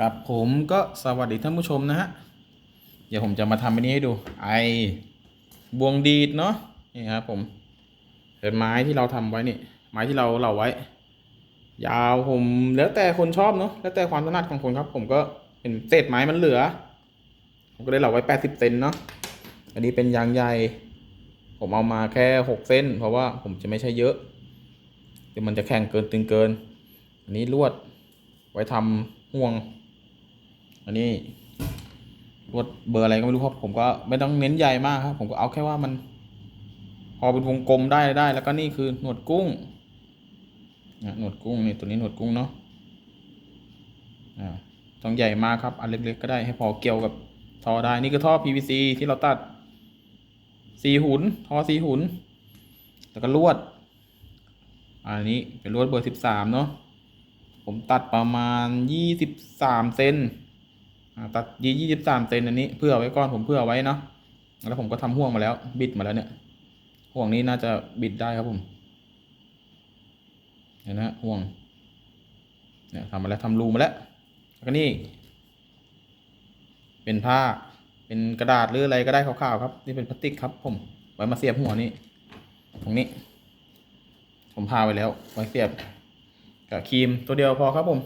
ครับผมก็สวัสดีท่านผู้ชมนะฮะ เดี๋ยวผมจะมาทำอันนี้ให้ดู ไอบวงดีดเนาะ นี่ครับผมเป็นไม้ที่เราทำไว้นี่ ไม้ที่เราเหลาไว้ ยาวผมแล้วแต่คนชอบเนาะ แล้วแต่ความถนัดของคนครับ ผมก็เป็นเศษไม้มันเหลือ ผมก็เลยเหลาไว้แปดสิบเซนเนาะ อันนี้เป็นยางใหญ่ ผมเอามาแค่หกเส้น เพราะว่าผมจะไม่ใช่เยอะเดี๋ยวมันจะแข็งเกินตึงเกิน อันนี้ลวดไว้ทำห่วง อันนี้ลวดเบอร์อะไรก็ไม่รู้ครับผมก็ไม่ต้องเน้นใหญ่มากครับ ผมก็เอาแค่ว่ามัน พอเป็นวงกลมได้ได้ แล้วก็นี่คือหนวดกุ้งนะหนวดกุ้งนี่ตัวนี้หนวดกุ้งเนาะต้องใหญ่มากครับ อันเล็กๆก็ได้ให้พอเกี่ยวกับท่อได้นี่คือท่อ PVC ที่เราตัดสีหุนท่อสีหุน แล้วก็ลวด อันนี้เป็นลวดเบอร์สิบสามเนาะผมตัดประมาณยี่สิบสามเซน ตัดยี่ยี่สิบสามเซนอันนี้เพื่อไว้ก่อนผมเพื่อไว้เนาะแล้วผมก็ทำห่วงมาแล้ว บิดมาแล้วเนี่ย ห่วงนี้น่าจะบิดได้ครับผมเห็นนะฮะห่วงเนี่ยทำมาแล้วทำรูมาแล้วแล้วก็นี่ เป็นผ้าเป็นกระดาษหรืออะไรก็ได้ขาวๆครับ นี่เป็นพลาสติกครับ ผม ไว้มาเสียบหัวนี่ตรงนี้ ผมพาไว้แล้ว ไว้เสียบกับครีมตัวเดียวพอครับผม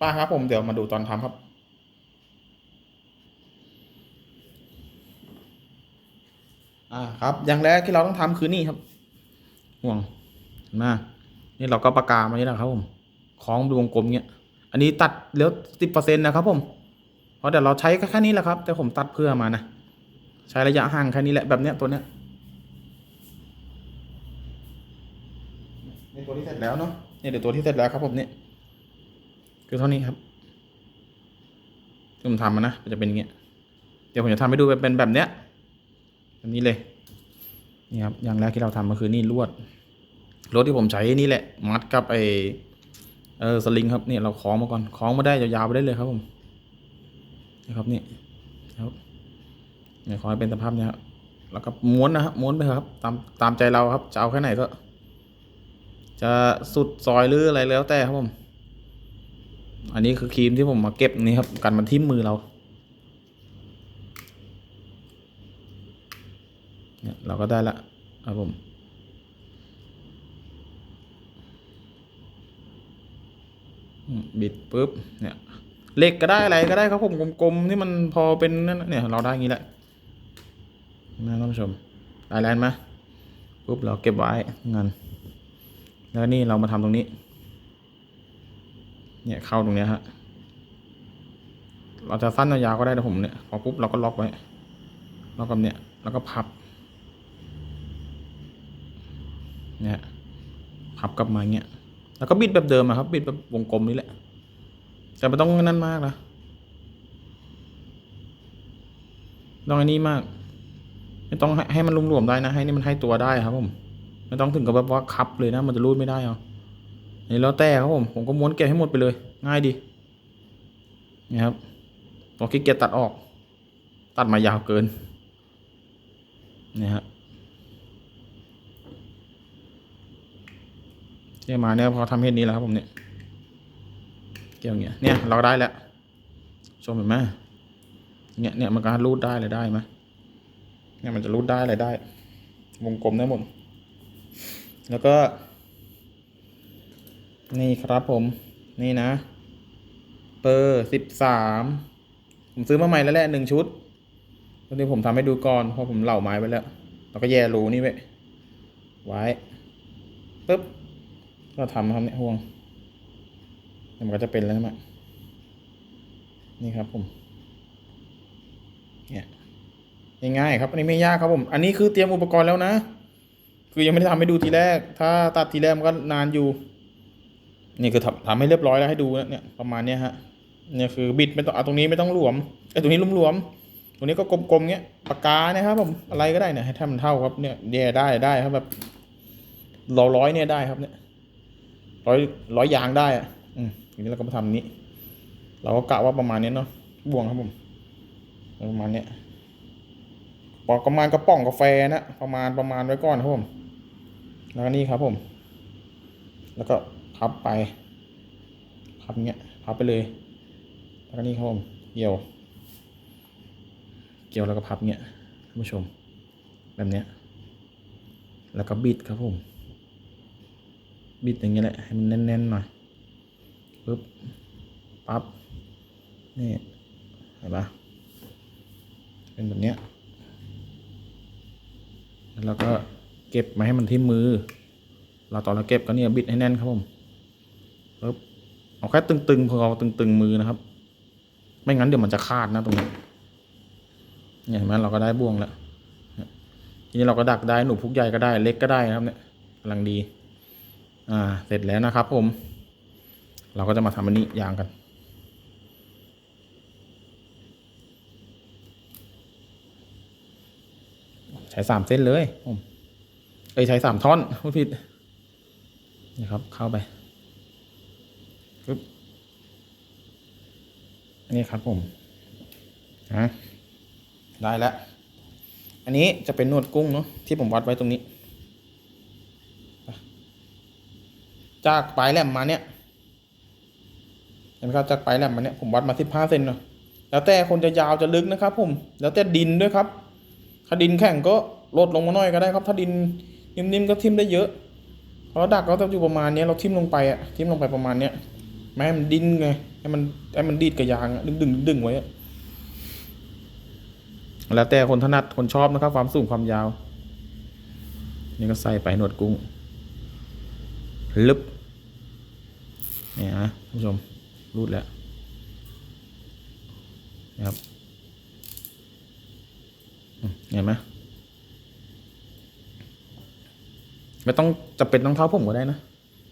ป้าครับผมเดี๋ยวมาดูตอนทำครับ อ่าครับอย่างแรกที่เราต้องทำคือนี่ครับ ห่วงเห็นไหมนี่เราก็ประกามานี่นะครับผมคล้องดูวงกลมเงี้ย อันนี้ตัดเหลือสิบเปอร์เซ็นต์นะครับ ผมเพราะเดี๋ยวเราใช้แค่นี้แหละครับ แต่ผมตัดเพื่อมานะใช้ระยะห่างแค่นี้แหละแบบเนี้ยตัวเนี้ยในตัวที่เสร็จแล้วเนาะเนี่ยเดี๋ยวตัวที่เสร็จแล้วครับผมเนี่ยคือเท่านี้ครับที่ผมทำมานะมันจะเป็นอย่างเงี้ยเดี๋ยวผมจะทำให้ดูเป็นแบบเนี้ย แบบนี้เลยนี่ครับอย่างแรกที่เราทำก็คือนี่ลวดลวดที่ผมใช้นี่แหละ มัดกับไอเออสลิงครับเนี่ยเราคล้องมาก่อนคล้องมาได้ยาวๆไปได้เลยครับผมนะครับนี่ครับเนี่ยขอให้เป็นสภาพเนี้ยครับแล้วก็ม้วนนะครับม้วนไปครับ ตามตามใจเราครับจะเอาแค่ไหนก็ จะสุดซอยหรืออะไรแล้วแต่ครับผม อันนี้คือครีมที่ผมมาเก็บนี่ครับกันมันทิ่มมือเรา เราก็ได้ละครับผมบิดปุ๊บเนี่ยเหล็กก็ได้อะไรก็ได้ครับผมกลมๆที่มันพอเป็นนั่นเนี่ยเราได้งนี้แหละนะท่านผู้ชมได้แลนไหมปุ๊บเราเก็บไว้เงินแล้วนี่เรามาทำตรงนี้ เนี่ยเข้าตรงเนี้ยฮะเราจะสั้นยาวก็ได้นะผมเนี่ยพอปุ๊บเราก็ล็อกไว้ล็อกกับเนี่ยแล้วก็พับ นี่ยพับกลับมาเงี้ย แล้วก็บิดแบบเดิมอะครับ บิดแบบวงกลมนี่แหละ แต่ไม่ต้องนั่นมากนะต้องอ้นี่มาก ไม่ต้องให้ให้มันรวมๆได้นะ ให้นี่มันให้ตัวได้ครับผมไม่ต้องถึงกับแบบว่าคับเลยนะ มันจะรูดไม่ได้เอาอันนี้แล้วแต่ครับผม ผมก็ม้วนเก็บให้หมดไปเลย ง่ายดีนี่ครับตัวขี้เกียจตัดออก ตัดมายาวเกินนี่ฮะ เนี่ยมาเนี่ยพอทำเห็นนี้แล้วครับผมเนี่ยเกี่ยวเงี้ยเนี่ยเราได้แล้วชมเห็นไหมเนี่ยเนี่ยมันก็รูดได้เลยได้ไหมเนี่ยมันจะรูดได้เลยได้ วงกลมได้หมดแล้วก็ นี่ครับผมนี่นะ เปอร์สิบสามผมซื้อมาใหม่แล้วแหละหนึ่งชุดตอนนี้ผมทำให้ดูก่อนเพราะผมเหล่าไม้ไว้แล้วแล้วก็แย่รูนี่ไว้ไว้ปึ๊บ ก็ทำครับเนี่ยห่วงมันก็จะเป็นแล้วใช่ไหมนี่ครับผม เนี่ยง่ายๆครับ อันนี้ไม่ยากครับผม อันนี้คือเตรียมอุปกรณ์แล้วนะ คือยังไม่ได้ทำให้ดูทีแรก ถ้าตัดทีแรกมันก็นานอยู่ นี่คือทำทำให้เรียบร้อยแล้วให้ดูนะเนี่ยประมาณเนี้ยฮะ เนี่ยคือบิดไม่ต้องเอาตรงนี้ไม่ต้องหลวมไอ้ตรงนี้หลวมๆตรงนี้ก็กลมๆเงี้ย ปากกาเนี่ยครับผม อะไรก็ได้เนี่ยให้ถ้ามันเท่าครับ เนี่ยแย่ได้ได้ครับแบบร้อยเนี่ยได้ครับเนี่ย ร้อยร้อยยางได้อะอืมทีนี้เราก็มาทำนี้ เราก็กะว่าประมาณนี้เนาะบ่วงครับผมประมาณเนี้ยปอกประมาณกระป๋องกาแฟนะประมาณประมาณไว้ก่อนครับผม แล้วก็นี่ครับผม แล้วก็พับไป พับเงี้ยพับไปเลย แล้วก็นี่ครับผมเกี่ยว เกี่ยวแล้วก็พับเนี่ยท่านผู้ชม แบบเนี้ย แล้วก็บิดครับผม บิดอย่างเงี้ยแหละให้มันแน่นๆหน่อยปึ๊บปั๊บนี่เห็นปะเป็นแบบเนี้ยแล้วก็เก็บมาให้มันที่มือ เราตอนเราเก็บก็เนี่ยบิดให้แน่นครับผมปึ๊บเอาแค่ตึงๆพอเอาตึงๆมือนะครับ ไม่งั้นเดี๋ยวมันจะขาดนะตรงนี้เนี่ยเห็นไหมเราก็ได้บ่วงแล้วทีนี้เราก็ดักได้หนูพุกใหญ่ก็ได้เล็กก็ได้นะครับเนี่ยกำลังดี อ่า เสร็จแล้วนะครับผม เราก็จะมาทำอันนี้ยางกัน ใช้สามเส้นเลยผมเอ้ยใช้สามท่อนพูดผิดนี่ครับ เข้าไปปึ๊บนี่ครับผมฮะได้แล้ว อันนี้จะเป็นนวดกุ้งเนาะที่ผมวัดไว้ตรงนี้ จากปลายแหลมมาเนี่ยเห็นไหมครับจากปลายแหลมมาเนี่ยผมวัดมาสิบห้าเซนเนาะแล้วแต่คนจะยาวจะลึกนะครับ ผมแล้วแต่ดินด้วยครับ ถ้าดินแข็งก็ลดลงมาหน่อยก็ได้ครับ ถ้าดินนิ่มๆก็ทิ่มได้เยอะเพราะดักก็จะอยู่ประมาณเนี้ยเราทิ่มลงไปอะทิ่มลงไปประมาณเนี้ยไม่ให้มันดิ้นไงให้มันให้มันดีดกับยางอะดึงดึงดึงไว้แล้วแต่คนถนัดคนชอบนะครับ ความสูงความยาว นี่ก็ใส่ไปหนวดกุ้งลึบ เนี่ยนะผู้ชมรูดแล้วนะครับเห็นไหมไม่ต้องจะเป็นต้องเท้าผมก็ได้นะ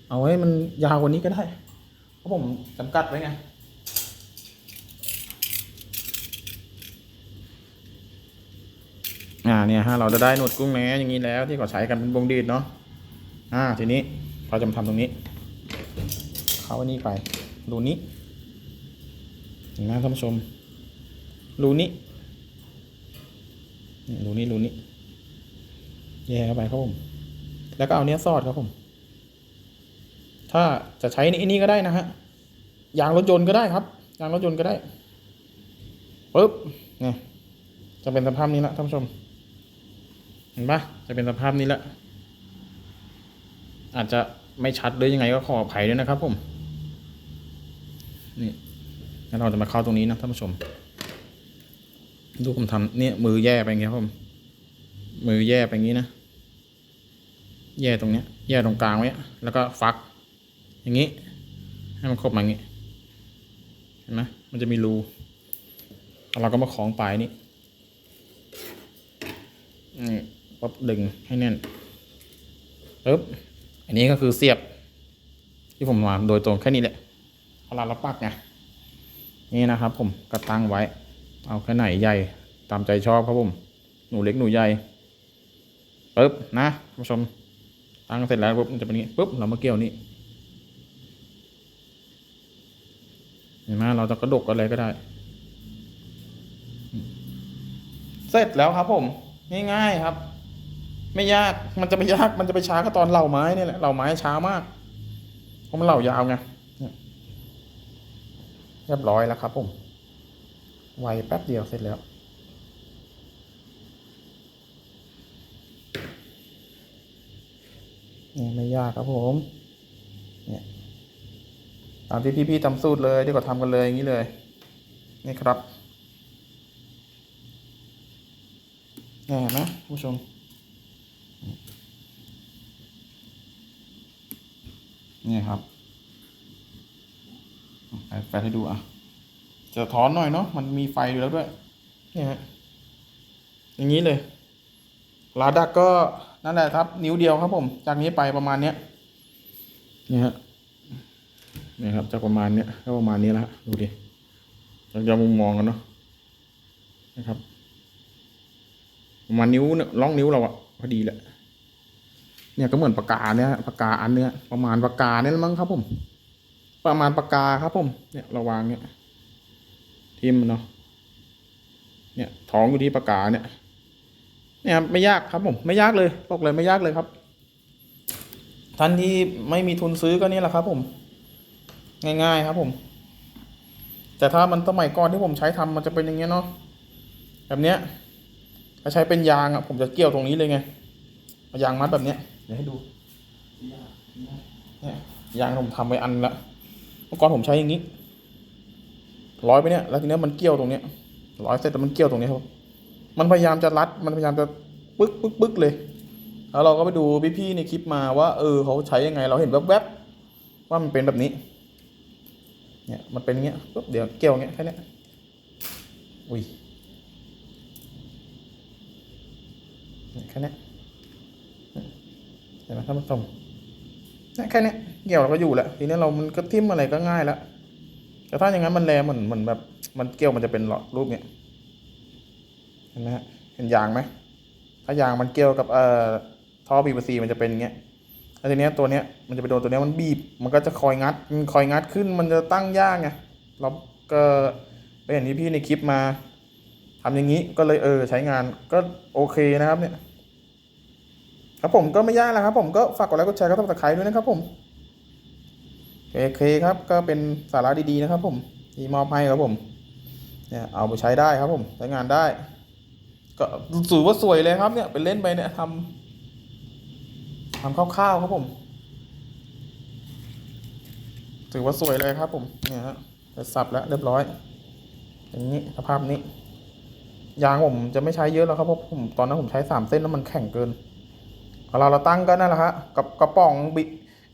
เอาให้มันยาวกว่านี้ก็ได้ เพราะผมจำกัดไว้ไงอ่าเนี่ยฮะเราจะได้หนวดกุ้งแหนอย่างนี้แล้วที่เขาใช้กันเป็นวงดีดเนาะอ่าทีนี้เราจะมาทำตรงนี้ เขาอันนี้ไปรูนี้เห็นไหมท่านผู้ชมรูนี้รูนี้รูนี้แย่เข้าไปครับผมแล้วก็เอาเนี้ยสอดครับผม ถ้าจะใช้นี่นี่ก็ได้นะฮะยางรถยนต์ก็ได้ครับยางรถยนต์ก็ได้ปึ๊บเนี่ยจะเป็นสภาพนี้ละท่านผู้ชม เห็นปะจะเป็นสภาพนี้ละอาจจะไม่ชัดหรือยังไงก็ขออภัยด้วยนะครับผม นี่แล้วเราจะมาเข้าตรงนี้นะท่านผู้ชม ดูผมทำเนี่ยมือแย่ไปอย่างเงี้ยครับผมมือแย่ไปอย่างงี้นะ แย่ตรงเนี้ย แย่ตรงกลางไว้แล้วก็ฟัก อย่างงี้ ให้มันครบมาอย่างงี้ เห็นไหมมันจะมีรูเราก็มาคล้องปลายนี้นี่ปั๊บดึงให้แน่นปึ๊บอันนี้ก็คือเสียบ ที่ผมวางโดยตรงแค่นี้แหละ พอเราเราปักไงนี่นะครับ ผมก็ตั้งไว้ เอาแค่ไหนใหญ่ตามใจชอบครับผม หนูเล็กหนูใหญ่ปึ๊บนะท่านผู้ชมตั้งเสร็จแล้วปุ๊บมันจะเป็นอย่างนี้ปุ๊บเรามาเกี่ยวนี่เห็นไหมเราจะกระดกอะไรก็ได้ เสร็จแล้วครับ ผมง่ายๆครับ ไม่ยากมันจะไม่ยากมันจะไปช้าก็ตอนเหล่าไม้นี่แหละเหล่าไม้ช้ามากเพราะมันเหล่ายาวไง เรียบร้อยแล้วครับผม ไวแป๊บเดียวเสร็จแล้ว นี่ไม่ยากครับผม เนี่ยตามที่พี่ๆทำสูตรเลยที่เขาทำกันเลยอย่างนี้เลย นี่ครับนี่ยเห็นไหมผู้ชมนี่ครับ ไปไปให้ดูอะจะถอนหน่อยเนาะมันมีไฟอยู่แล้วด้วยเนี่ยฮะอย่างนี้เลยลาดักก็นั่นแหละครับ นิ้วเดียวครับผม จากนี้ไปประมาณเนี้ยนี่ฮะนี่ครับจากประมาณเนี้ยก็ประมาณนี้แล้วฮะดูดิเราจะมุมมองกันเนาะนะครับประมาณนิ้วเนี่ยล่องนิ้วเราอะพอดีแหละเนี่ยก็เหมือนปากกาเนี่ยปากกาอันเนี้ยประมาณปากกาเนี่ยมั้งครับผม ประมาณปากกาครับผมเนี่ยระวางเนี่ยทิมมันเนาะเนี่ยท้องอยู่ที่ปากกาเนี่ยเนี่ยครับไม่ยากครับผมไม่ยากเลยบอกเลยไม่ยากเลยครับ ท่านที่ไม่มีทุนซื้อก็นี่แหละครับ ผม ง่ายๆครับผม แต่ถ้ามันสมัยก่อนที่ผมใช้ทำมันจะเป็นอย่างเงี้ยเนาะแบบเนี้ยถ้าใช้เป็นยางอะผมจะเกี่ยวตรงนี้เลยไงเอายางมัดแบบเนี้ยเดี๋ยวให้ดูเนี่ยยางผมทำไว้อันละ มื่อก่อนผมใช้อย่างนี้ร้อยไปเนี่ยแล้วทีนี้มันเกี่ยวตรงเนี้ยร้อยเสร็จแต่มันเกี่ยวตรงนี้ครับ มันพยายามจะรัดมันพยายามจะปึ๊กปึ๊กปึ๊กเลยแล้วเราก็ไปดูพี่ๆในคลิปมาว่า เออเขาใช้ยังไง เราเห็นแวบๆว่ามันเป็นแบบนี้ เนี่ยมันเป็นอย่างเงี้ยปุ๊บเดี๋ยวเกี่ยวเงี้ยแค่นี้อุ้ยแค่นี้เห็นไหมท่านผู้ชมแค่นี้ เกี่ยวเราก็อยู่แหละทีนี้เรามันก็ทิ่มอะไรก็ง่ายแล้วแต่ถ้าอย่างนั้นมันแลเหมือนเหมือนแบบ มันเกี่ยวมันจะเป็นหลอดรูปเนี้ยเห็นไหมฮะเห็นยางไหมถ้ายางมันเกี่ยวกับเอ่อท่อ PVC มันจะเป็นอย่างเงี้ยแล้วทีเนี้ยตัวเนี้ยมันจะไปโดนตัวเนี้ยมันบีบ มันก็จะคอยงัดคอยงัดขึ้นมันจะตั้งยากไงเราก็ไปเห็นพี่ในคลิปมาทำอย่างนี้ก็เลยเออใช้งานก็โอเคนะครับเนี่ยครับผมก็ไม่ยากแล้วครับผมก็ฝากกดไลค์กดแชร์ก็ต้องตะไคร้ด้วยนะครับผม โอเคครับก็เป็นสาระดีๆนะครับ ผมที่มอบให้ครับผมเนี่ยเอาไปใช้ได้ครับผมใช้งานได้ ก็สูว่าสวยเลยครับเนี่ยเป็นเล่นไปเนี่ยทำทำคร่าวๆครับผมถือว่าสวยเลยครับผมเนี่ยฮะสับแล้วเรียบร้อย อย่างนี้สภาพนี้ยางผมจะไม่ใช้เยอะแล้วครับเพราะผมตอนนั้นผมใช้สามเส้นแล้วมันแข็งเกินเวลาเราตั้งก็นั่นแหละฮะกับกระป๋องบิ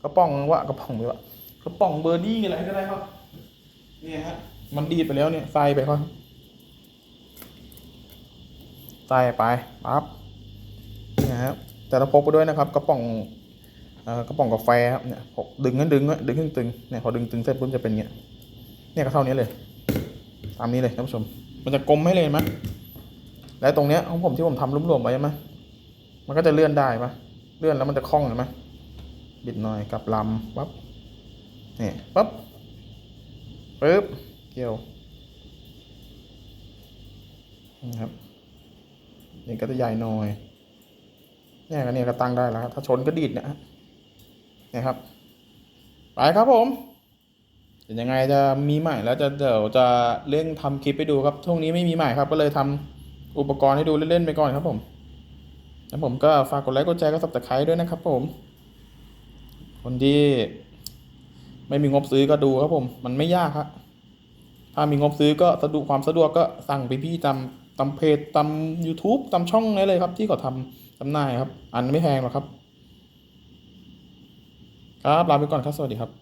กระป๋องว่ากระป๋องไม่ว่าก ระป๋องเบอร์ดี้อะไรก็ได้ครับเนี่ยฮะมันดีดไปแล้วเนี่ยใส่ไปครับใส่ไปปั๊บนะครับแต่เราพกไปด้วยนะครับกระป๋องเอ่อกระป๋องกาแฟครับเนี่ยพกดึงให้ดึงไว้ดึงให้ตึงเนี่ยพอดึงตึงเสร็จปุ๊บจะเป็นเงี้ยเนี่ยก็เท่านี้เลยตามนี้เลยท่านผู้ชม มันจะกลมให้เลยไหมและตรงเนี้ยของผมที่ผมทำรวมๆไว้ใช่ไหมมันก็จะเลื่อนได้ปะเลื่อนแล้วมันจะคล่องเห็นไหมบิดหน่อยกลับลำปั๊บ นี่ปั๊บปึ๊บเกี่ยวนะครับนี่ก็จะใหญ่หน่อยเนี่ยก็เนี่ยก็ตั้งได้แล้วครับถ้าชนก็ดีดเนี่ยฮะเนี่ยครับไปครับผมเดี๋ยวยังไงจะมีใหม่แล้วจะเดี๋ยวจะเร่งทำคลิปไปดูครับช่วงนี้ไม่มีใหม่ครับ ก็เลยทำอุปกรณ์ให้ดูเล่นๆไปก่อนครับผมแล้วผมก็ฝากกดไลค์กดแชร์กดซับสไครต์ด้วยนะครับผม คนที่ ไม่มีงบซื้อก็ดูครับผม มันไม่ยากครับถ้ามีงบซื้อก็สะดวกความสะดวกก็สั่งไปพี่ตามตามเพจตาม YouTube ตามช่องนี้เลยครับ ที่เขาทำจำหน่ายครับ อันไม่แพงหรอกครับ ครับลาไปก่อนครับสวัสดีครับ